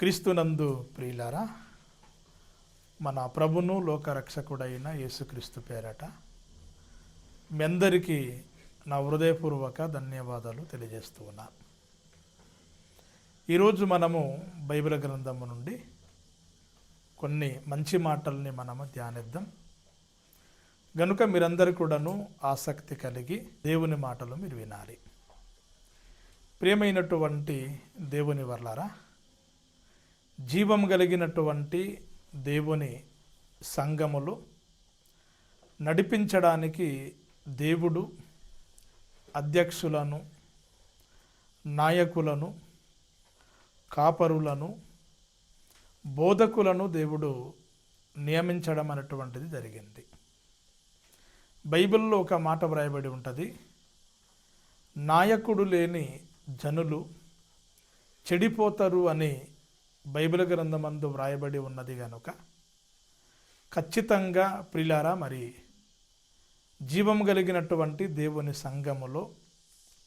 క్రీస్తునందు ప్రియులారా మన ప్రభును లోకరక్షకుడైన యేసుక్రీస్తు పేరట మీ అందరికీ నా హృదయపూర్వక ధన్యవాదాలు తెలియజేస్తూ ఉన్నాను ఈరోజు మనము బైబిల్ గ్రంథము నుండి కొన్ని మంచి మాటల్ని మనము ధ్యానిద్దాం. గనుక మీరందరూ కూడాను ఆసక్తి కలిగి దేవుని మాటలు మీరు వినాలి. ప్రియమైనటువంటి దేవుని వర్లారా జీవం కలిగినటువంటి దేవుని సంఘములు నడిపించడానికి దేవుడు అధ్యక్షులను నాయకులను కాపరులను బోధకులను దేవుడు నియమించడం అనేటువంటిది జరిగింది. బైబిల్లో ఒక మాట వ్రాయబడి ఉంటుంది నాయకుడు లేని జనులు చెడిపోతారు అని బైబిల్ గ్రంథమందు వ్రాయబడి ఉన్నది కనుక ఖచ్చితంగా ప్రిలారా మరి జీవం కలిగినటువంటి దేవుని సంఘములో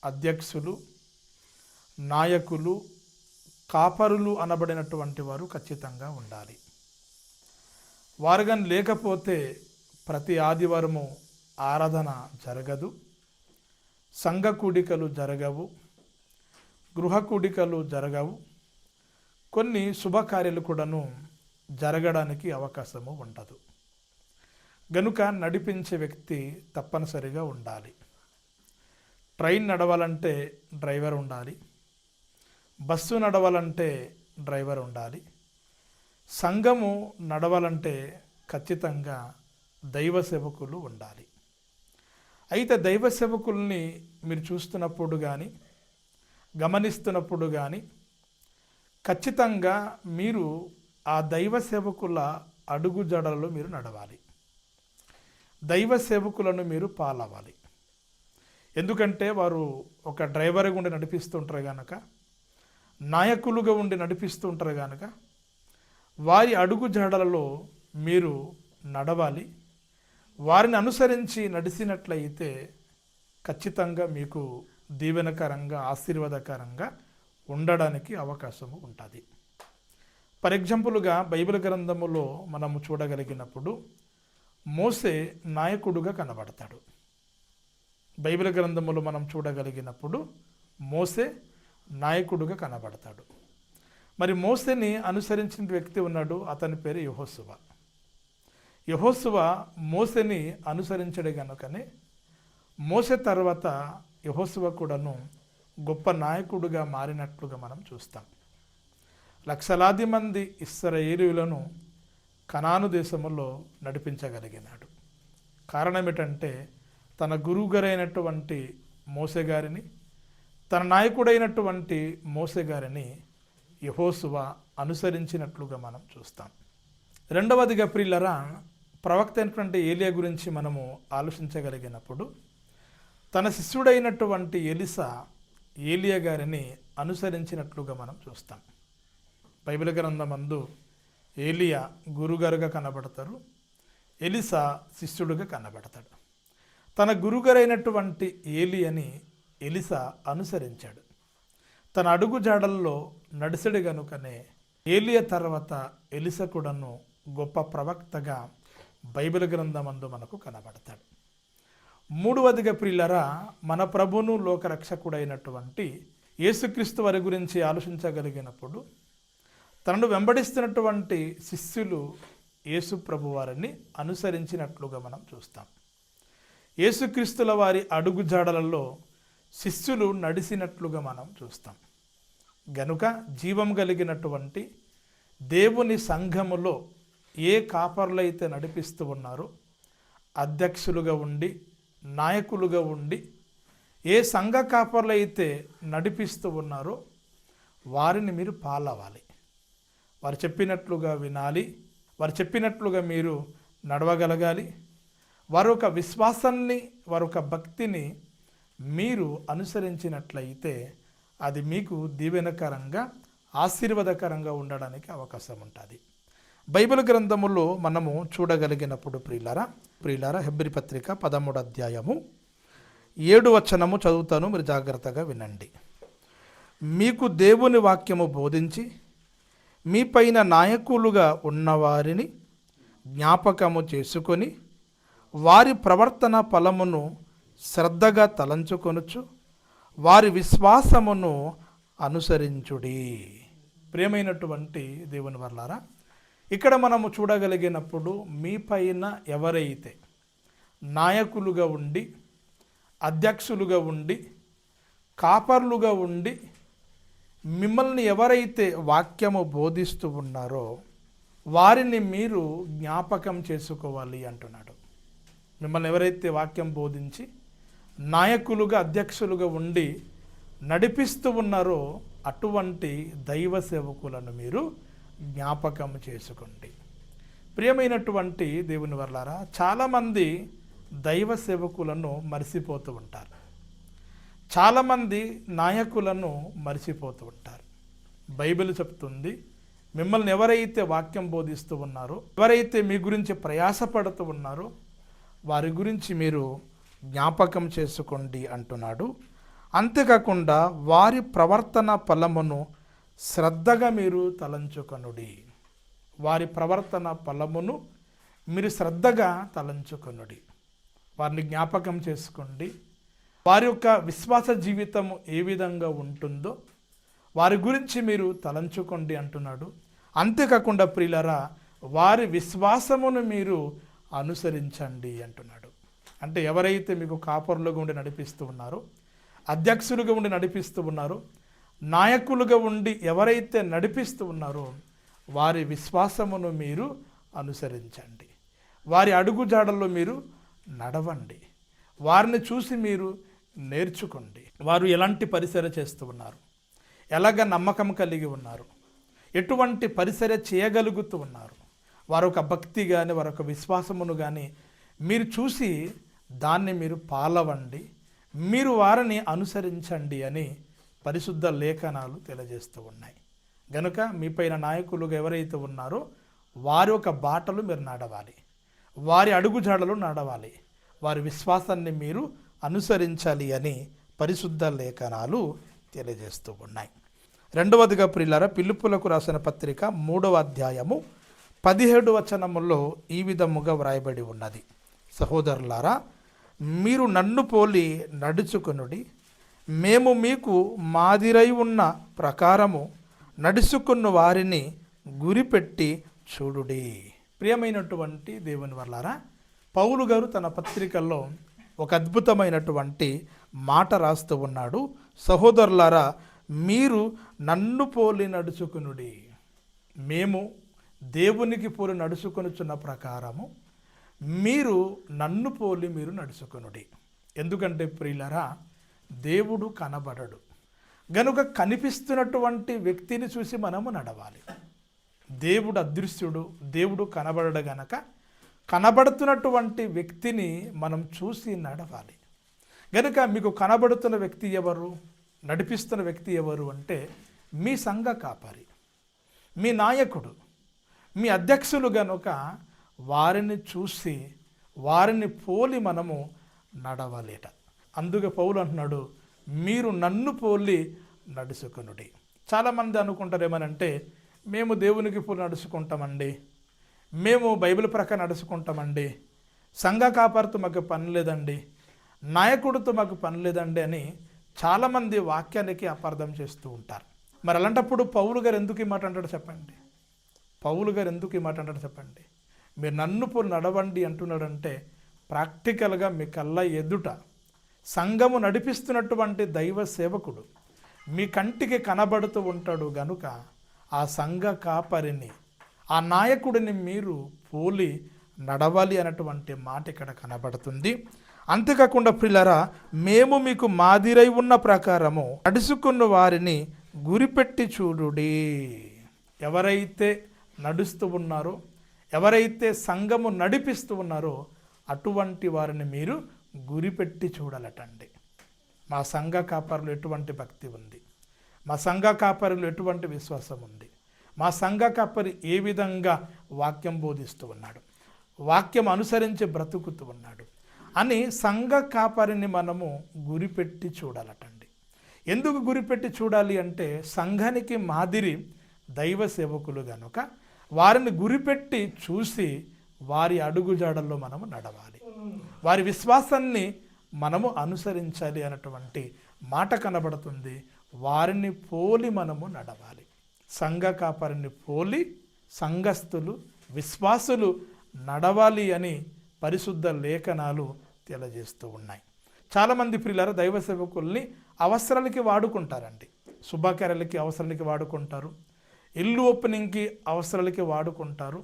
అధ్యక్షులు నాయకులు కాపరులు అనబడినటువంటి వారు ఖచ్చితంగా ఉండాలి. వారుగా లేకపోతే ప్రతి ఆదివారము ఆరాధన జరగదు సంఘ కూడికలు జరగవు గృహ కూడికలు జరగవు కొన్ని శుభకార్యాలు కూడాను జరగడానికి అవకాశము ఉండదు. గనుక నడిపించే వ్యక్తి తప్పనిసరిగా ఉండాలి. ట్రైన్ నడవాలంటే డ్రైవర్ ఉండాలి. బస్సు నడవాలంటే డ్రైవర్ ఉండాలి. సంఘము నడవాలంటే ఖచ్చితంగా దైవ సేవకులు ఉండాలి. అయితే దైవ సేవకుల్ని మీరు చూస్తున్నప్పుడు కానీ గమనిస్తున్నప్పుడు కానీ ఖచ్చితంగా మీరు ఆ దైవ సేవకుల అడుగుజాడలలో మీరు నడవాలి. దైవ సేవకులను మీరు పాలవ్వాలి. ఎందుకంటే వారు ఒక డ్రైవర్గా ఉండి నడిపిస్తుంటారు కనుక నాయకులుగా ఉండి నడిపిస్తుంటారు కనుక వారి అడుగు జాడలలో మీరు నడవాలి. వారిని అనుసరించి నడిచినట్లయితే ఖచ్చితంగా మీకు దీవెనకరంగా ఆశీర్వాదకరంగా ఉండడానికి అవకాశము ఉంటుంది. ఫర్ ఎగ్జాంపుల్గా బైబిల్ గ్రంథములో మనము చూడగలిగినప్పుడు మోసే నాయకుడుగా కనబడతాడు. బైబిల్ గ్రంథములో మనం చూడగలిగినప్పుడు మోసే నాయకుడుగా కనబడతాడు. మరి మోసేని అనుసరించిన వ్యక్తి ఉన్నాడు అతని పేరు యహోసువ. యహోసువ మోసెని అనుసరించడే కనుకనే మోసే తర్వాత యహోసువ కూడాను గొప్ప నాయకుడుగా మారినట్లుగా మనం చూస్తాం. లక్షలాది మంది ఇస్రయేలులను కనాను దేశములో నడిపించగలిగినాడు. కారణం ఏంటంటే తన గురువుగారైనటువంటి మోసే గారిని తన నాయకుడైనటువంటి మోసే గారిని యహోసువ అనుసరించినట్లుగా మనం చూస్తాం. రెండవదిగా ప్రిల్లరా ప్రవక్త అయినటువంటి ఏలియా గురించి మనము ఆలోచించగలిగినప్పుడు తన శిష్యుడైనటువంటి ఎలిసా ఏలియా గారిని అనుసరించినట్లుగా మనం చూస్తాం. బైబిల్ గ్రంథమందు ఏలియా గురుగారుగా కనబడతారు ఎలిసా శిష్యుడుగా కనబడతాడు. తన గురుగారైనటువంటి ఏలియని ఎలిసా అనుసరించాడు. తన అడుగు జాడల్లో నడిసెడు గనుకనే ఏలియ తర్వాత ఎలిసకుడను గొప్ప ప్రవక్తగా బైబిల్ గ్రంథమందు మనకు కనబడతాడు. మూడవదిగా ప్రియులరా మన ప్రభును లోకరక్షకుడైనటువంటి యేసుక్రీస్తు వారి గురించి ఆలోచించగలిగినప్పుడు తనను వెంబడిస్తున్నటువంటి శిష్యులు యేసు ప్రభు వారిని అనుసరించినట్లుగా మనం చూస్తాం. యేసుక్రీస్తుల వారి అడుగుజాడలలో శిష్యులు నడిచినట్లుగా మనం చూస్తాం. గనుక జీవం కలిగినటువంటి దేవుని సంఘములో ఏ కాపర్లైతే నడిపిస్తూ ఉన్నారో అధ్యక్షులుగా ఉండి నాయకులుగా ఉండి ఏ సంఘ కాపర్లు అయితే నడిపిస్తూ ఉన్నారో వారిని మీరు పాలవాలి వారు చెప్పినట్లుగా వినాలి. వారు చెప్పినట్లుగా మీరు నడవగలగాలి. వారి ఒక విశ్వాసాన్ని వారి ఒక భక్తిని మీరు అనుసరించినట్లయితే అది మీకు దీవెనకరంగా ఆశీర్వాదకరంగా ఉండడానికి అవకాశం ఉంటుంది. బైబిల్ గ్రంథములో మనము చూడగలిగినప్పుడు ప్రియులారా ప్రియులారా హెబ్రి పత్రిక పదమూడు అధ్యాయము ఏడు వచనము చదువుతాను మీరు జాగ్రత్తగా వినండి. మీకు దేవుని వాక్యము బోధించి మీపైన నాయకులుగా ఉన్నవారిని జ్ఞాపకము చేసుకొని వారి ప్రవర్తన ఫలమును శ్రద్ధగా తలంచుకొనుచు వారి విశ్వాసమును అనుసరించుడి. ప్రేమైనటువంటి దేవుని వర్లారా ఇక్కడ మనము చూడగలిగినప్పుడు మీ పైన ఎవరైతే నాయకులుగా ఉండి అధ్యక్షులుగా ఉండి కాపర్లుగా ఉండి మిమ్మల్ని ఎవరైతే వాక్యము బోధిస్తూ ఉన్నారో వారిని మీరు జ్ఞాపకం చేసుకోవాలి అంటున్నాడు. మిమ్మల్ని ఎవరైతే వాక్యం బోధించి నాయకులుగా అధ్యక్షులుగా ఉండి నడిపిస్తూ ఉన్నారో అటువంటి దైవ సేవకులను మీరు జ్ఞాపకం చేసుకోండి. ప్రియమైనటువంటి దేవుని వర్లారా చాలామంది దైవ సేవకులను మరిసిపోతూ ఉంటారు. చాలామంది నాయకులను మరిచిపోతూ ఉంటారు. బైబిల్ చెప్తుంది మిమ్మల్ని ఎవరైతే వాక్యం బోధిస్తూ ఉన్నారో ఎవరైతే మీ గురించి ప్రయాసపడుతూ ఉన్నారో వారి గురించి మీరు జ్ఞాపకం చేసుకోండి అంటున్నాడు. అంతేకాకుండా వారి ప్రవర్తన ఫలమును శ్రద్ధగా మీరు తలంచుకొనుడి. వారి ప్రవర్తన ఫలమును మీరు శ్రద్ధగా తలంచుకొనుడి. వారిని జ్ఞాపకం చేసుకోండి. వారి యొక్క విశ్వాస జీవితం ఏ విధంగా ఉంటుందో వారి గురించి మీరు తలంచుకోండి అంటున్నాడు. అంతేకాకుండా ప్రియులరా వారి విశ్వాసమును మీరు అనుసరించండి అంటున్నాడు. అంటే ఎవరైతే మీకు కాపరులుగా ఉండి నడిపిస్తూ ఉన్నారో అధ్యక్షులుగా ఉండి నడిపిస్తూ ఉన్నారో నాయకులుగా ఉండి ఎవరైతే నడిపిస్తూ ఉన్నారో వారి విశ్వాసమును మీరు అనుసరించండి. వారి అడుగుజాడల్లో మీరు నడవండి. వారిని చూసి మీరు నేర్చుకోండి. వారు ఎలాంటి పరిసర చేస్తూ ఉన్నారు? ఎలాగ నమ్మకం కలిగి ఉన్నారు? ఎటువంటి పరిసర చేయగలుగుతూ ఉన్నారు? వారొక భక్తి కానీ వారొక విశ్వాసమును కానీ మీరు చూసి దాన్ని మీరు పాలవండి. మీరు వారిని అనుసరించండి అని పరిశుద్ధ లేఖనాలు తెలియజేస్తూ ఉన్నాయి. గనుక మీపైన నాయకులుగా ఎవరైతే ఉన్నారో వారి యొక్క బాటలు మీరు నడవాలి. వారి అడుగుజాడలు నడవాలి. వారి విశ్వాసాన్ని మీరు అనుసరించాలి అని పరిశుద్ధ లేఖనాలు తెలియజేస్తూ ఉన్నాయి. రెండవదిగా ప్రిల్లర పిలుపులకు రాసిన పత్రిక మూడవ అధ్యాయము పదిహేడు వచనములో ఈ విధముగా వ్రాయబడి ఉన్నది. సహోదరులారా మీరు నన్ను పోలి నడుచుకునుడి మేము మీకు మాదిరై ఉన్న ప్రకారము నడుచుకున్న వారిని గురిపెట్టి చూడుడి. ప్రియమైనటువంటి దేవుని వల్లారా పౌలు గారు తన పత్రికల్లో ఒక అద్భుతమైనటువంటి మాట రాస్తూ ఉన్నాడు. సహోదరులారా మీరు నన్ను పోలి నడుచుకునుడి. మేము దేవునికి పోలి నడుచుకొనుచున్న ప్రకారము మీరు నన్ను పోలి మీరు నడుచుకునుడి. ఎందుకంటే ప్రియులరా దేవుడు కనబడడు. గనుక కనిపిస్తున్నటువంటి వ్యక్తిని చూసి మనము నడవాలి. దేవుడు అదృశ్యుడు దేవుడు కనబడడు గనక కనబడుతున్నటువంటి వ్యక్తిని మనం చూసి నడవాలి. గనుక మీకు కనబడుతున్న వ్యక్తి ఎవరు? నడిపిస్తున్న వ్యక్తి ఎవరు అంటే మీ సంఘ కాపరి మీ నాయకుడు మీ అధ్యక్షులు గనుక వారిని చూసి వారిని పోలి మనము నడవలేట. అందుకే పౌలు అంటున్నాడు మీరు నన్ను పోలి నడుచుకునుడి. చాలామంది అనుకుంటారు ఏమనంటే మేము దేవునికి పోలి నడుచుకుంటామండి. మేము బైబిల్ ప్రకారం నడుచుకుంటామండి. సంఘ కాపాడుతూ మాకు పని లేదండి. నాయకుడితో మాకు పని లేదండి అని చాలామంది వాక్యానికి అపార్థం చేస్తూ ఉంటారు. మరి అలాంటప్పుడు పౌలు గారు ఎందుకు ఈ మాట అంటాడు చెప్పండి. పౌలు గారు ఎందుకు ఈ మాట అంటాడు చెప్పండి. మీరు నన్ను పోలు నడవండి అంటున్నాడంటే ప్రాక్టికల్గా మీ కళ్ళ ఎదుట సంఘము నడిపిస్తున్నటువంటి దైవ సేవకుడు మీ కంటికి కనబడుతూ ఉంటాడు గనుక ఆ సంఘ కాపరిని ఆ నాయకుడిని మీరు పోలి నడవాలి అన్నటువంటి మాట ఇక్కడ కనబడుతుంది. అంతేకాకుండా ప్రిలరా మేము మీకు మాదిరై ఉన్న ప్రకారము నడుచుకున్న వారిని గురిపెట్టి చూడుడి. ఎవరైతే నడుస్తూ ఉన్నారో ఎవరైతే సంఘము నడిపిస్తూ ఉన్నారో అటువంటి వారిని మీరు గురిపెట్టి చూడాలటండి. మా సంఘ కాపరులు ఎటువంటి భక్తి ఉంది? మా సంఘ కాపరులు ఎటువంటి విశ్వాసం ఉంది? మా సంఘ కాపరి ఏ విధంగా వాక్యం బోధిస్తూ ఉన్నాడు? వాక్యం అనుసరించి బ్రతుకుతూ ఉన్నాడు అని సంఘ కాపరిని మనము గురిపెట్టి చూడాలటండి. ఎందుకు గురిపెట్టి చూడాలి అంటే సంఘానికి మాదిరి దైవ సేవకులు గనుక వారిని గురిపెట్టి చూసి వారి అడుగుజాడల్లో మనము నడవాలి. వారి విశ్వాసాన్ని మనము అనుసరించాలి అన్నటువంటి మాట కనబడుతుంది. వారిని పోలి మనము నడవాలి. సంఘ కాపరిని పోలి సంఘస్థులు విశ్వాసులు నడవాలి అని పరిశుద్ధ లేఖనాలు తెలియజేస్తూ ఉన్నాయి. చాలామంది ప్రియులార దైవ సేవకుల్ని అవసరాలకి వాడుకుంటారండి. శుభకార్యాలకి అవసరాలకి వాడుకుంటారు. ఇల్లు ఓపెనింగ్కి అవసరాలకి వాడుకుంటారు.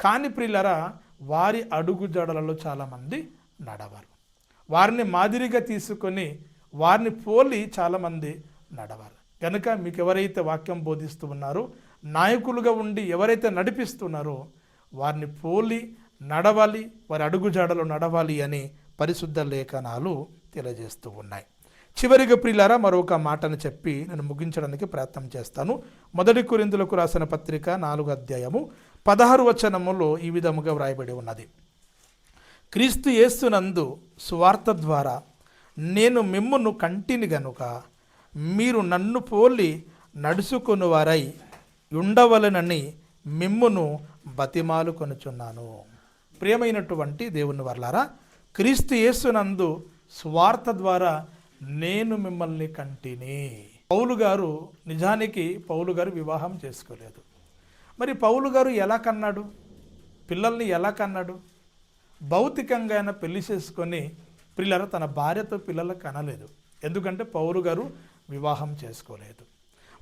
కానీ ప్రియులరా వారి అడుగు జడలలో చాలామంది నడవరు. వారిని మాదిరిగా తీసుకొని వారిని పోలి చాలామంది నడవరు. కనుక మీకు ఎవరైతే వాక్యం బోధిస్తూ ఉన్నారో నాయకులుగా ఉండి ఎవరైతే నడిపిస్తున్నారో వారిని పోలి నడవాలి వారి అడుగుజాడలో నడవాలి అని పరిశుద్ధ లేఖనాలు తెలియజేస్తూ ఉన్నాయి. చివరిగా ప్రియులారా మరొక మాటను చెప్పి నేను ముగించడానికి ప్రయత్నం చేస్తాను. మొదటి కురిందులకు రాసిన పత్రిక నాలుగు అధ్యాయము పదహారు వచనములో ఈ విధముగా వ్రాయబడి ఉన్నది. క్రీస్తు యేసునందు సువార్త ద్వారా నేను మిమ్మును కంటిని గనుక మీరు నన్ను పోలి నడుచుకుని వారై ఉండవలనని మిమ్మును బతిమాలు కొనుచున్నాను. ప్రియమైనటువంటి దేవుని వర్లారా క్రీస్తు యేసునందు స్వార్థ ద్వారా నేను మిమ్మల్ని కంటిని. పౌలు గారు నిజానికి పౌలు గారు వివాహం చేసుకోలేదు. మరి పౌలు గారు ఎలా కన్నాడు? పిల్లల్ని ఎలా కన్నాడు? భౌతికంగా ఆయన పెళ్ళి చేసుకొని పిల్లలు తన భార్యతో పిల్లలు కనలేదు. ఎందుకంటే పౌలు గారు వివాహం చేసుకోలేదు.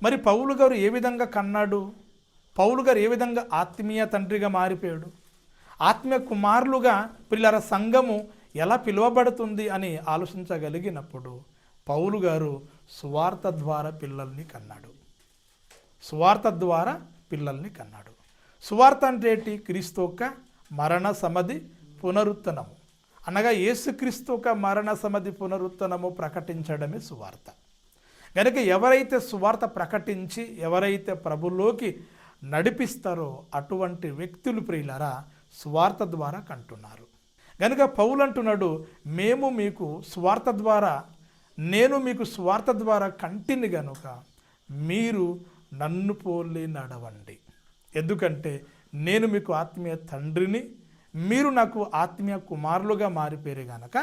మరి పౌలు గారు ఏ విధంగా కన్నాడు? పౌలు గారు ఏ విధంగా ఆత్మీయ తండ్రిగా మారిపోయాడు? ఆత్మీయ కుమారులుగా పిల్లల సంఘము ఎలా పిలువబడుతుంది అని ఆలోచించగలిగినప్పుడు పౌలు గారు సువార్త ద్వారా పిల్లల్ని కన్నాడు. సువార్త ద్వారా పిల్లల్ని కన్నాడు. సువార్త అంటే ఏంటి క్రీస్తు యొక్క మరణ సమాధి పునరుత్తనము. అనగా యేసుక్రీస్తు యొక్క మరణ సమాధి పునరుత్తనము ప్రకటించడమే సువార్త. కనుక ఎవరైతే సువార్త ప్రకటించి ఎవరైతే ప్రభులోకి నడిపిస్తారో అటువంటి వ్యక్తులు ప్రియులరా సువార్త ద్వారా కంటున్నారు. కనుక పౌలంటున్నాడు మేము మీకు స్వార్థ ద్వారా నేను మీకు స్వార్థ ద్వారా కంటిని గనుక మీరు నన్ను పోలి నడవండి. ఎందుకంటే నేను మీకు ఆత్మీయ తండ్రిని మీరు నాకు ఆత్మీయ కుమారులుగా మారిపోయారు గనక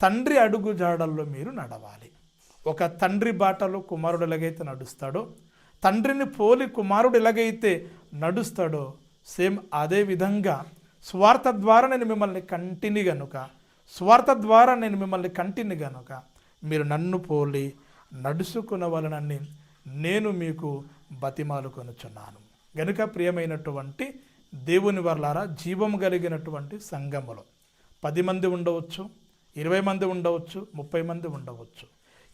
తండ్రి అడుగు జాడల్లో మీరు నడవాలి. ఒక తండ్రి బాటలో కుమారుడు ఎలాగైతే నడుస్తాడో తండ్రిని పోలి కుమారుడు ఎలాగైతే నడుస్తాడో సేమ్ అదే విధంగా స్వార్థ ద్వారా నేను మిమ్మల్ని కంటిని గనుక స్వార్థ ద్వారా నేను మిమ్మల్ని కంటిని గనుక మీరు నన్ను పోలి నడుచుకున్న వలనని నేను మీకు బతిమాలు కొనుచున్నాను. గనుక ప్రియమైనటువంటి దేవుని వర్లారా జీవం కలిగినటువంటి సంఘములో పది మంది ఉండవచ్చు ఇరవై మంది ఉండవచ్చు ముప్పై మంది ఉండవచ్చు.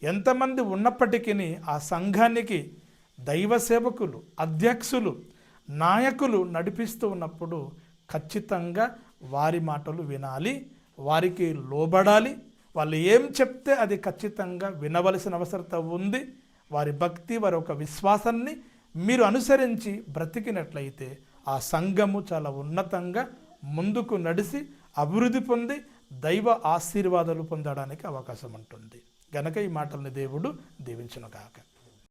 ఎంతమంది ఉన్నప్పటికీ ఆ సంఘానికి దైవ సేవకులు అధ్యక్షులు నాయకులు నడిపిస్తూ ఉన్నప్పుడు ఖచ్చితంగా వారి మాటలు వినాలి వారికి లోబడాలి. వాళ్ళు ఏం చెప్తే అది ఖచ్చితంగా వినవలసిన అవసరత ఉంది. వారి భక్తి వారి ఒక విశ్వాసాన్ని మీరు అనుసరించి బ్రతికినట్లయితే ఆ సంఘము చాలా ఉన్నతంగా ముందుకు నడిసి అభివృద్ధి పొంది దైవ ఆశీర్వాదాలు పొందడానికి అవకాశం ఉంటుంది. గనక ఈ మాటల్ని దేవుడు దీవించును కాక